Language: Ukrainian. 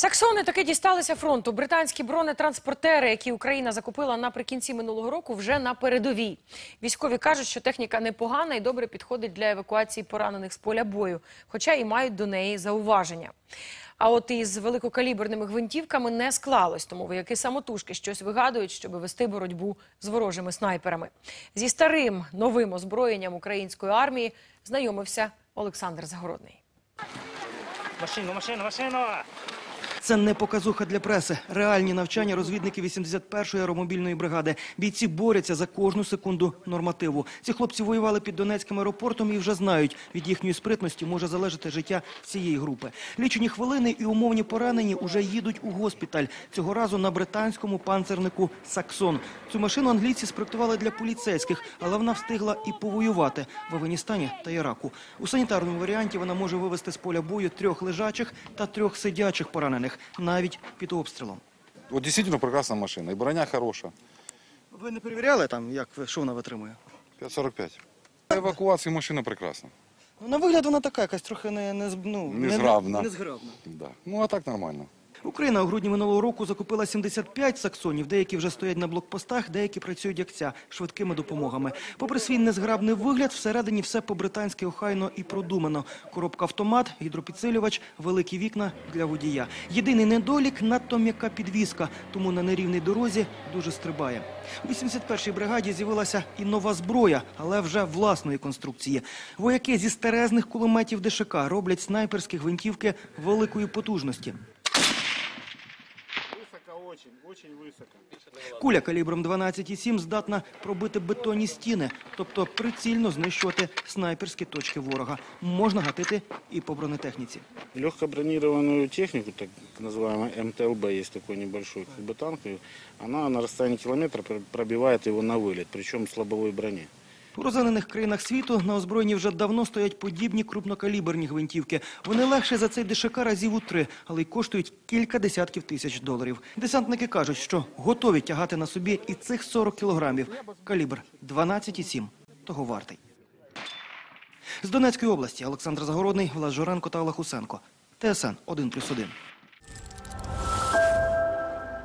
Саксони таки дісталися фронту. Британські бронетранспортери, які Україна закупила наприкінці минулого року, вже на передовій. Військові кажуть, що техніка непогана і добре підходить для евакуації поранених з поля бою, хоча і мають до неї зауваження. А от із великокаліберними гвинтівками не склалось, тому вояки самотужки щось вигадують, щоб вести боротьбу з ворожими снайперами. Зі старим новим озброєнням української армії знайомився Олександр Загородний. Машину, машину, машину! Це не показуха для преси. Реальні навчання розвідників 81-ї аеромобільної бригади. Бійці борються за кожну секунду нормативу. Ці хлопці воювали під Донецьким аеропортом і вже знають, від їхньої спритності може залежати життя всієї групи. Лічені хвилини і умовні поранені уже їдуть у госпіталь. Цього разу на британському панцернику Саксон. Цю машину англійці спроектували для поліцейських, але вона встигла і повоювати в Афганістані та Іраку. У санітарному варіанті вона може вивести з поля бою трьох лежачих та трьох сидячих поранених, навіть під обстрілом. От дійсно прекрасна машина. і броня хороша. Ви не перевіряли там, як що вона витримує? 5,45. Евакуація машина прекрасна. Ну, на вигляд вона така, якась трохи не, не, ну, Незграбна. Не, незграбна. Да. Ну а так нормально. Україна у грудні минулого року закупила 75 саксонів. Деякі вже стоять на блокпостах, деякі працюють як ця швидкими допомогами. Попри свій незграбний вигляд, всередині все по-британськи охайно і продумано. Коробка автомат, гідропідсилювач, великі вікна для водія. Єдиний недолік надто м'яка підвіска, тому на нерівній дорозі дуже стрибає. У 81-й бригаді з'явилася і нова зброя, але вже власної конструкції. Вояки зі старезних кулеметів ДШК роблять снайперські гвинтівки великої потужності. Высоко очень, очень высоко. Куля калібром 12,7 здатна пробити бетонні стіни, тобто прицільно знищувати снайперські точки ворога. Можна гатити і по бронетехніці. Легкобронированную технику, так называемый МТЛБ, есть такой небольшой как бы танк, и она на расстоянии километра пр- пробивает его на вылет, причем с лобовой брони. У розвинених країнах світу на озброєнні вже давно стоять подібні крупнокаліберні гвинтівки. Вони легші за цей ДШК разів у три, але й коштують кілька десятків тисяч доларів. Десантники кажуть, що готові тягати на собі і цих 40 кілограмів. Калібр 12,7 того вартий. З Донецької області Олександр Загородний, Влад Жоренко та Олег Усенко. ТСН 1+,1.